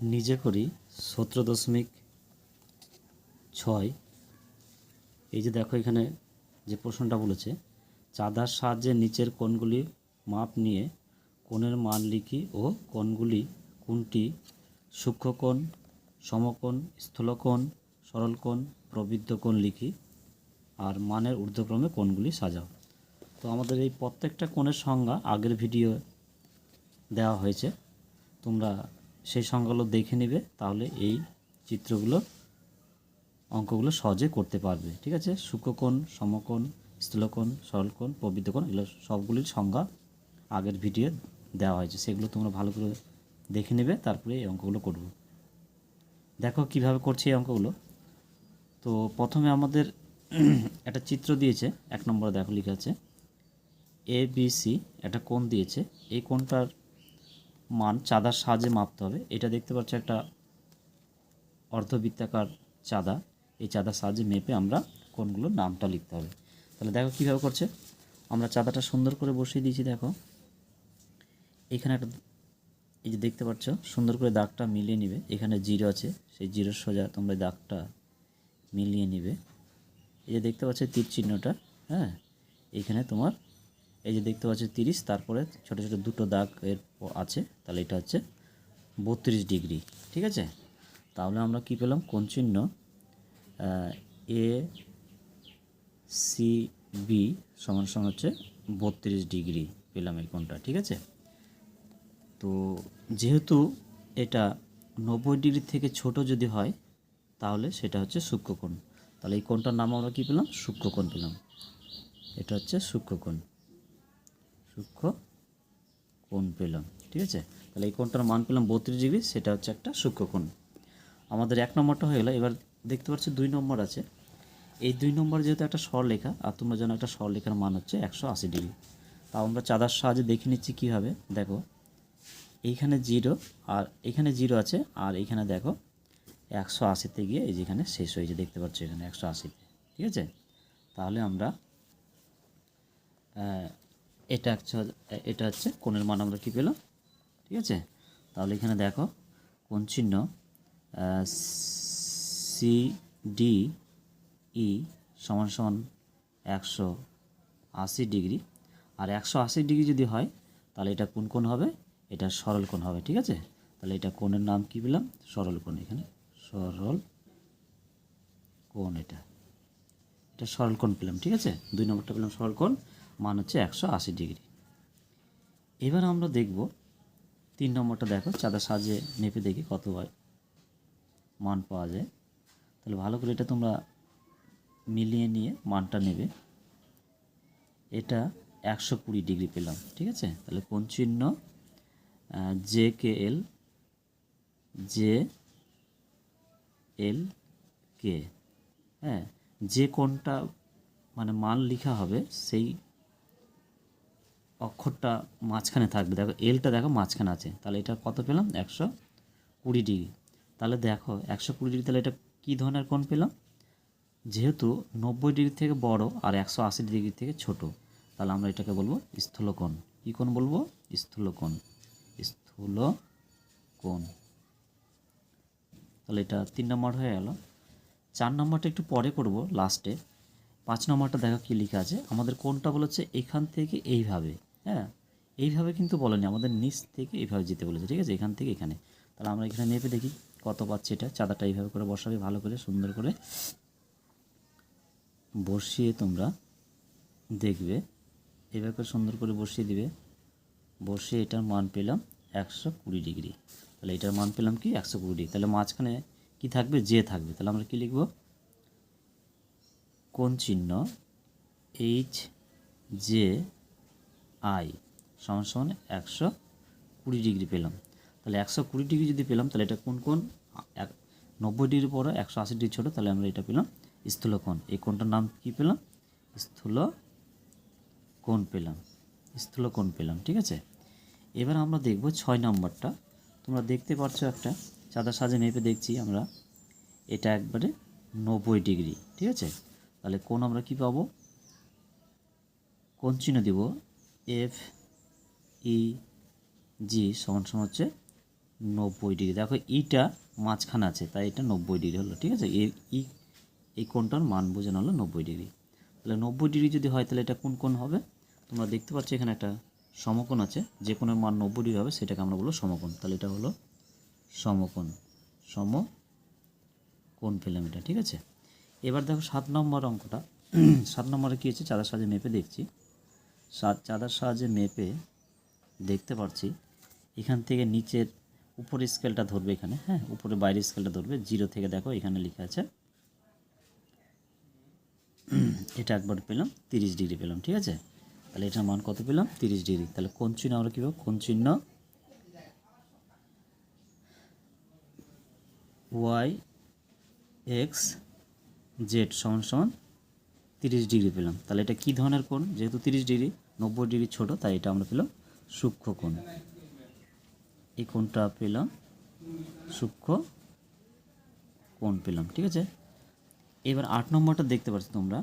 নিজে করি সতেরো দশমিক ছয়। এই যে দেখো এখানে যে প্রশ্নটা বলেছে, চাঁদার সাহায্যে নিচের কোণগুলি মাপ নিয়ে কোণের মান লিখি ও কোণগুলি কোনটি? সূক্ষ্মকোণ, সমকোণ, স্থূলকোণ, সরলকোণ প্রবৃদ্ধ কোণ লিখি আর মানের ঊর্ধ্বক্রমে কোণগুলি সাজাও। তো আমাদের এই প্রত্যেকটা কোণের সংজ্ঞা আগের ভিডিও দেওয়া হয়েছে, তোমরা সেই সংজ্ঞাগুলো দেখে নেবে, তাহলে এই চিত্রগুলো, অঙ্কগুলো সহজে করতে পারবে। ঠিক আছে? সূক্ষ্মকোণ সমকোণ, স্থূলকোণ, সরলকোণ প্রবৃদ্ধকোণ এগুলো সবগুলির সংজ্ঞা আগের ভিডিও দেওয়া হয়েছে। সেগুলো তোমরা ভালো করে দেখে নেবে, তারপরে এই অঙ্কগুলো করব। দেখো কীভাবে করছে এই অঙ্কগুলো। তো প্রথমে আমাদের একটা চিত্র দিয়েছে, এক নম্বরে দেখো লেখা আছে এ বি সি একটা কোণ দিয়েছে। এই কোণটার মান চাঁদার সাহায্যে মাপতে হবে। এটা দেখতে পাচ্ছ একটা অর্ধবৃত্তাকার চাঁদা। এই চাঁদার সাহায্যে মেপে আমরা কোনগুলোর নামটা লিখতে হবে। তাহলে দেখো কীভাবে করছে। আমরা চাঁদাটা সুন্দর করে বসিয়ে দিয়েছি, দেখো। এখানে একটা এই যে দেখতে পাচ্ছ, সুন্দর করে দাগটা মিলিয়ে নিবে। এখানে জিরো আছে, সেই জিরোর সোজা তোমরা দাগটা মিলিয়ে নিবে। এই যে দেখতে পাচ্ছ, তীর চিহ্নটা হ্যাঁ? এখানে তোমার এই যে দেখতে পাচ্ছ তিরিশ, তারপরে ছোট ছোট দুটো দাগ এর আছে, তাহলে এটা হচ্ছে বত্রিশ ডিগ্রি, ঠিক আছে? তাহলে আমরা কি পেলাম? কোন চিহ্ন? এ, সি, বি সমান সমান হচ্ছে বত্রিশ ডিগ্রি পেলাম এই কোনটা ঠিক আছে? তো যেহেতু এটা নব্বই ডিগ্রি থেকে ছোট যদি হয়, তাহলে সেটা হচ্ছে সূক্ষ্মকোণ। তাহলে এই কোণটার নাম আমরা কী পেলাম? সূক্ষ্মকোণ পেলাম। এটা হচ্ছে সূক্ষ্মকোণ। সূক্ষ্ম কোণ পেলাম, ঠিক আছে? তাহলে এই কোণটার মান পেলাম বত্রিশ ডিগ্রি, সেটা হচ্ছে একটা সূক্ষ্মকোণ আমাদের এক নম্বরটা হয়ে গেলো, এবার দেখতে পাচ্ছি দুই নম্বর আছে। এই দুই নম্বর যেহেতু একটা স্বরলেখা, আর তোমরা জানো একটা স্বরলেখার মান হচ্ছে একশো আশি ডিগ্রি। তাও আমরা চাঁদার সাহায্যে দেখে নিচ্ছি কীভাবে, দেখো। এইখানে জিরো, আর এখানে জিরো আছে, আর এইখানে দেখো একশো আশিতে গিয়ে এই যেখানে শেষ হয়েছে, দেখতে পাচ্ছ এখানে একশো আশিতে ঠিক আছে? তাহলে আমরা এটা হচ্ছে এটা হচ্ছে কোণের মান আমরা কী পেলাম? ঠিক আছে? তাহলে এখানে দেখো কোন চিহ্ন সি ডি ই সমান সমান একশো আশি ডিগ্রি। আর একশো আশি ডিগ্রি যদি হয়, তাহলে এটা কোন কোণ হবে? এটা সরল কোণ হবে, ঠিক আছে? তাহলে এটা কোণের নাম কী পেলাম? সরল কোণ এখানে। সরল কোণ এটা। এটা সরল কোণ পেলাম, ঠিক আছে? দুই নম্বরটা পেলাম সরল কোণ। মান হচ্ছে একশো আশি ডিগ্রি। এবার আমরা দেখব, তিন নম্বরটা দেখো চাঁদা সাজে মেপে দেখি কত হয়, মান পাওয়া যায়। তাহলে ভালো করে এটা তোমরা মিলিয়ে নিয়ে মানটা নেবে। এটা একশো কুড়ি ডিগ্রি পেলাম, ঠিক আছে? তাহলে কোন চিহ্ন জে কে এল, জে এল কে। হ্যাঁ যে কোনটা মানে মান লেখা হবে, সেই অক্ষরটা মাঝখানে থাকবে। দেখো এলটা দেখো, মাঝখানে আছে। তাহলে এটা কত পেলাম? একশো কুড়ি ডিগ্রি। তাহলে দেখো, একশো কুড়ি ডিগ্রি, তাহলে এটা কী ধরনের কোণ পেলাম? যেহেতু নব্বই ডিগ্রি থেকে বড় আর একশো আশি ডিগ্রি থেকে ছোট, তাহলে আমরা এটাকে বলব স্থূলকোণ। কী কোণ বলব? স্থূলকোণ। স্থূল কোণ তাহলে এটা তিন নম্বর হয়ে গেল। চার নম্বরটা একটু পরে করব লাস্টে পাঁচ নম্বরটা দেখো কী লেখা আছে। আমাদের কোনটা বলেছে এখান থেকে এইভাবে। হ্যাঁ এইভাবে কিন্তু বলেনি। আমাদের নিচ থেকে এইভাবে যেতে বলেছে, ঠিক আছে? এখান থেকে এখানে। তাহলে আমরা এখানে মেপে দেখি কত পাচ্ছি এটা। চাঁদাটা এইভাবে করে বসাবে, ভালো করে, সুন্দর করে। বসিয়ে তোমরা দেখবে। এইভাবে করে সুন্দর করে বসিয়ে দিবে। বসিয়ে এটার মান পেলাম একশো কুড়ি ডিগ্রি। তাহলে এটার মান পেলাম কি? একশো কুড়ি ডিগ্রি। তাহলে মাঝখানে কি থাকবে? জে থাকবে। তাহলে আমরা কি লিখব? কোন চিহ্ন? এইচ জে আই সমান সমান একশো কুড়ি ডিগ্রি পেলাম। তাহলে একশো কুড়ি ডিগ্রি যদি পেলাম, তাহলে এটা কোন কোন? এক, নব্বই ডিগ্রি পরে একশো আশি ডিগ্রি ছোটো, তাহলে আমরা এটা পেলাম স্থূলকোণ। এই কোণটার নাম কি পেলাম? স্থূল কোণ পেলাম। স্থূল কোণ পেলাম, ঠিক আছে? এবার আমরা দেখব ছয় নম্বরটা। তোমরা দেখতে পাচ্ছ একটা চাঁদা সাজে মেপে দেখছি আমরা। এটা একবারে নব্বই ডিগ্রি, ঠিক আছে? তাহলে কোণ আমরা কি পাবো? কোণ চিহ্ন দিব এফ ই জি সমান সমান হচ্ছে নব্বই ডিগ্রি। দেখো ইটা মাঝখানে আছে, তাই এটা নব্বই ডিগ্রি হলো, ঠিক আছে? এই ই এই কোণটার মান বোঝানো হলো নব্বই ডিগ্রি। তাহলে নব্বই ডিগ্রি যদি হয়, তাহলে এটা কোন কোণ হবে? তোমরা দেখতে পাচ্ছ এখানে একটা সমকোণ আছে, যে কোণের মান নব্বই ডিগ্রি হবে, সেটাকে আমরা বলব সমকোণ। তাহলে এটা হলো সমকোণ সম কোণ পেলাম এটা ঠিক আছে? এবার দেখো, সাত নম্বর অঙ্কটা। সাত নম্বরে কী হচ্ছে চাঁদার সাহায্যে মেপে দেখছি। চাঁদার সাহায্যে মেপে দেখতে পারছি। এখান থেকে নিচের উপরের স্কেলটা ধরবে এখানে হ্যাঁ? উপরে বাইরের স্কেলটা ধরবে। জিরো থেকে দেখো, এখানে লেখা আছে। এটা একবার পেলাম, তিরিশ ডিগ্রি পেলাম, ঠিক আছে? তাহলে এটার মান কত পেলাম? তিরিশ ডিগ্রি তাহলে কোন চিহ্ন আমরা কীভাবে, কোন চিহ্ন? ওয়াই এক্স জেড সমান সমান তিরিশ ডিগ্রি পেলাম। তাহলে এটা কী ধরনের কোণ? যেহেতু তিরিশ ডিগ্রি, নব্বই ডিগ্রি ছোট, তাই এটা আমরা পেলাম সূক্ষ্ম কোণ। এই কোণটা পেলাম, সূক্ষ্ম কোণ পেলাম, ঠিক আছে? এবার আট নম্বরটা দেখতে পাচ্ছ তোমরা।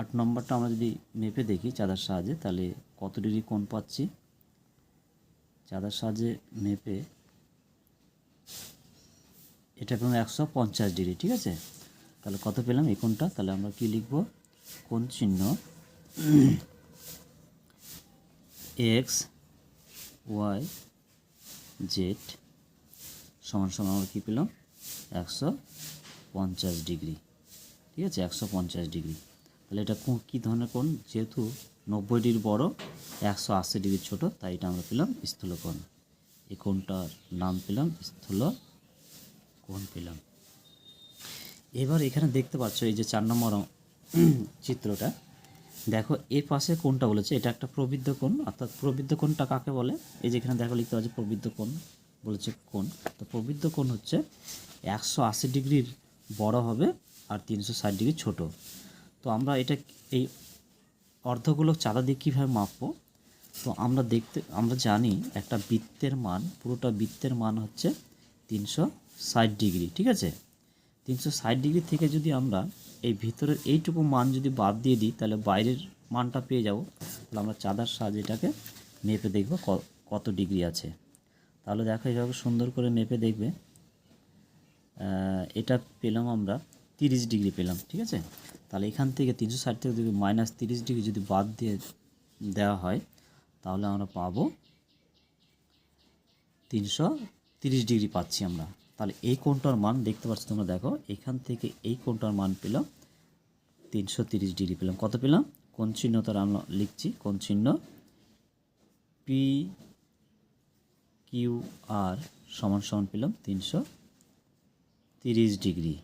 আট নম্বরটা আমরা যদি মেপে দেখি চাঁদার সাহায্যে, তাহলে কত ডিগ্রি কোণ পাচ্ছি? চাঁদার সাহায্যে মেপে এটা পেলাম একশো পঞ্চাশ ডিগ্রি, ঠিক আছে? তাহলে কত পেলাম এই কোণটা? তাহলে আমরা কি লিখব? কোণ চিহ্ন এক্স, ওয়াই, জেড সমান সমান আমরা কী পেলাম? একশো পঞ্চাশ ডিগ্রি। ঠিক আছে? একশো পঞ্চাশ ডিগ্রি। তাহলে এটা কোন কী ধরনের কোণ? যেহেতু নব্বই ডিগ্রি বড়, একশো আশি ডিগ্রি ছোট, তাই এটা আমরা পেলাম স্থূলকোণ এই কোণটার নাম পেলাম, স্থূল কোণ পেলাম। এবার এখানে দেখতে পাচ্ছ, এই যে চার নম্বর চিত্রটা। দেখো এর পাশে কোনটা বলেছে, এটা একটা প্রবৃদ্ধ কোণ, অর্থাৎ প্রবৃদ্ধ কোণটা কাকে বলে? এই যে এখানে দেখো লিখতে পাচ্ছি, প্রবৃদ্ধ কোণ বলেছে কোণ। তো প্রবৃদ্ধ কোণ হচ্ছে একশো আশি ডিগ্রির বড় হবে আর তিনশো ষাট ডিগ্রি ছোট। তো আমরা এটা এই অর্ধগুলো চাঁদা দিয়ে কীভাবে মাপবো? তো আমরা দেখতে, আমরা জানি একটা বৃত্তের মান, পুরোটা বৃত্তের মান হচ্ছে তিনশো ষাট ডিগ্রি, ঠিক আছে? তিনশো ষাট ডিগ্রি থেকে যদি আমরা এই ভিতরের এইটুকু মান যদি বাদ দিয়ে দিই, তাহলে বাইরের মানটা পেয়ে যাব। তাহলে আমরা চাঁদার সাহায্যে এটাকে মেপে দেখব কত ডিগ্রি আছে। তাহলে দেখো এইভাবে সুন্দর করে মেপে দেখবে। এটা পেলাম আমরা তিরিশ ডিগ্রি পেলাম, ঠিক আছে? তাহলে এখান থেকে তিনশো ষাট থেকে যদি মাইনাস তিরিশ ডিগ্রি যদি বাদ দিয়ে দেওয়া হয়, তাহলে আমরা পাবো তিনশো তিরিশ ডিগ্রি পাচ্ছি আমরা। তাহলে এই কোণটার মান দেখতে পাচ্ছ তোমরা, দেখো, এখান থেকে এই কোণটার মান পেলাম তিনশো তিরিশ ডিগ্রি পেলাম। কত পেলাম? কোন চিহ্ন তার আমরা লিখছি কোন চিহ্ন পি কিউ আর সমান সমান পেলাম তিনশো তিরিশ ডিগ্রি।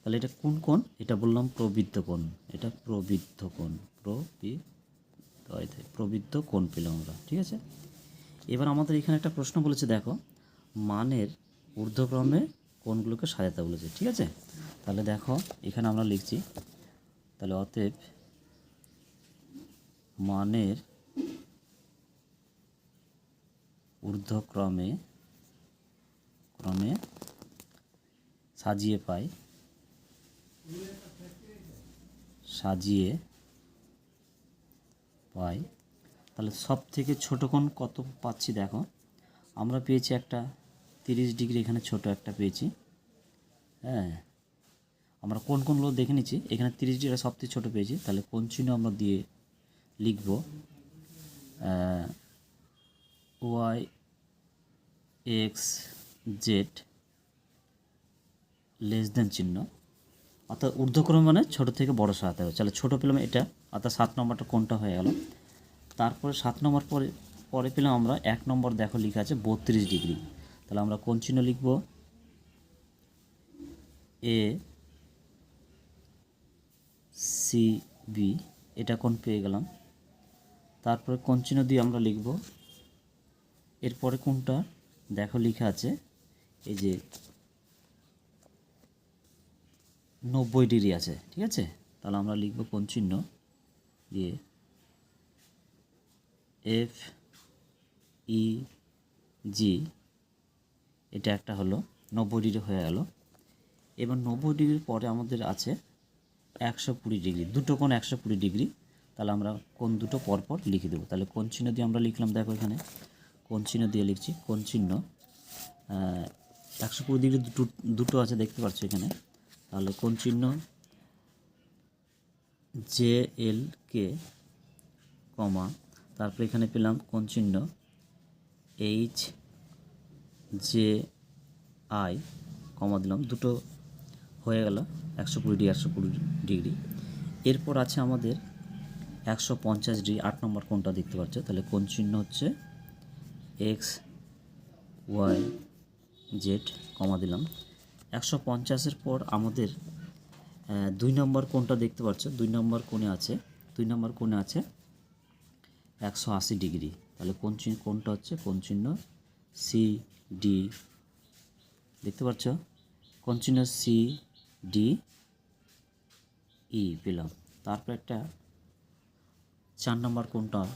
তাহলে এটা কোন কোণ? এটা বললাম প্রবৃদ্ধ কোণ। এটা প্রবৃদ্ধ কোণ প্রবি প্রবৃদ্ধ কোণ পেলাম আমরা, ঠিক আছে? এবার আমাদের এখানে একটা প্রশ্ন বলেছে, দেখো, মানের ঊর্ধ্বক্রমে কোণগুলোকে সাজাতে বলেছে, ঠিক আছে? তাহলে দেখো, এখানে আমরা লিখছি, তাহলে অতএব মানের ঊর্ধ্বক্রমে, ক্রমে সাজিয়ে পাই সাজিয়ে পাই। তাহলে সব থেকে ছোটো কোণ কত পাচ্ছি দেখো? আমরা পেয়েছি একটা তিরিশ ডিগ্রি এখানে ছোট একটা পেয়েছি। হ্যাঁ। আমরা কোন কোনগুলো দেখে নিচ্ছি? এখানে তিরিশ ডিগ্রি সব থেকে ছোটো পেয়েছি। তাহলে কোন চিহ্ন আমরা দিয়ে লিখব? Y, X, Z less than চিহ্ন। অর্থাৎ ঊর্ধ্বক্রম মানে ছোটো থেকে বড় সাজাতে হবে। তাহলে ছোটো পেলাম এটা, অর্থাৎ সাত নম্বরটা কোনটা হয়ে গেল? তারপরে সাত নম্বর পরে পরে পেলাম আমরা, এক নম্বর দেখো লেখা আছে বত্রিশ ডিগ্রি। তাহলে আমরা কোন চিহ্ন লিখব? এ সি বি এটা কোন পেয়ে গেলাম? তারপরে কোন চিহ্ন দিয়ে আমরা লিখব? এরপরে কোনটা? দেখো লেখা আছে, এই যে নব্বই ডিগ্রি আছে, ঠিক আছে? তাহলে আমরা লিখব কোন চিহ্ন? দিয়ে এফ ই জি এটা একটা হলো নব্বই ডিগ্রি হয়ে গেল। এবার নব্বই ডিগ্রির পরে আমাদের আছে একশো কুড়ি ডিগ্রি। দুটো কোণ একশো কুড়ি ডিগ্রি। তাহলে আমরা কোন দুটো পরপর লিখে দেবো। তাহলে কোন চিহ্ন দিয়ে আমরা লিখলাম, দেখো এখানে। কোন চিহ্ন দিয়ে লিখছি কোন চিহ্ন একশো কুড়ি ডিগ্রি দুটো দুটো আছে, দেখতে পাচ্ছ এখানে। তাহলে কোন চিহ্ন জে এল কে কমা, তারপরে এখানে পেলাম কোন চিহ্ন এইচ জে আই, কমা দিলাম, দুটো হয়ে গেল একশো কুড়ি ডিগ্রি, একশো কুড়ি ডিগ্রি। এরপর আছে আমাদের একশো পঞ্চাশ ডিগ্রি, আট নম্বর কোনটা দেখতে পাচ্ছ। তাহলে কোন চিহ্ন হচ্ছে এক্স, ওয়াই, জেড, কমা দিলাম। একশো পঞ্চাশের পর আমাদের দুই নম্বর কোনটা দেখতে পাচ্ছ। দুই নম্বর কোণে আছে, দুই নম্বর কোণে আছে একশো আশি ডিগ্রি। তাহলে কোন চিহ্ন কোনটা হচ্ছে কোন চিহ্ন সি ডি দেখতে পাচ্ছ? কোন চিহ্ন সি ডি ই পেলাম। তারপর একটা চার নম্বর কোনটা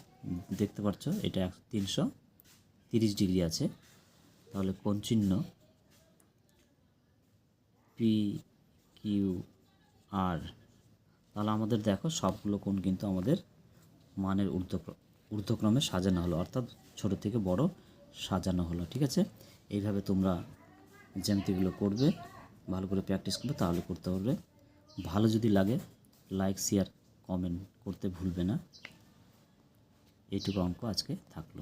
দেখতে পাচ্ছ? এটা তিনশো তিরিশ ডিগ্রি আছে। তাহলে কোন চিহ্ন পি কিউ আর তাহলে আমাদের দেখো, সবগুলো কোণ কিন্তু আমাদের মানের ঊর্ধ্বক্র- ঊর্ধ্বক্রমে সাজানো হলো। অর্থাৎ ছোট থেকে বড় সাজানো হলো, ঠিক আছে? এইভাবে তোমরা জ্যামতিগুলো করবে, ভালো করে প্র্যাকটিস করবে, তাহলে করতে পারবে। ভালো যদি লাগে, লাইক, শেয়ার, কমেন্ট করতে ভুলবে না। এইটুকু অঙ্ক আজকে থাকল।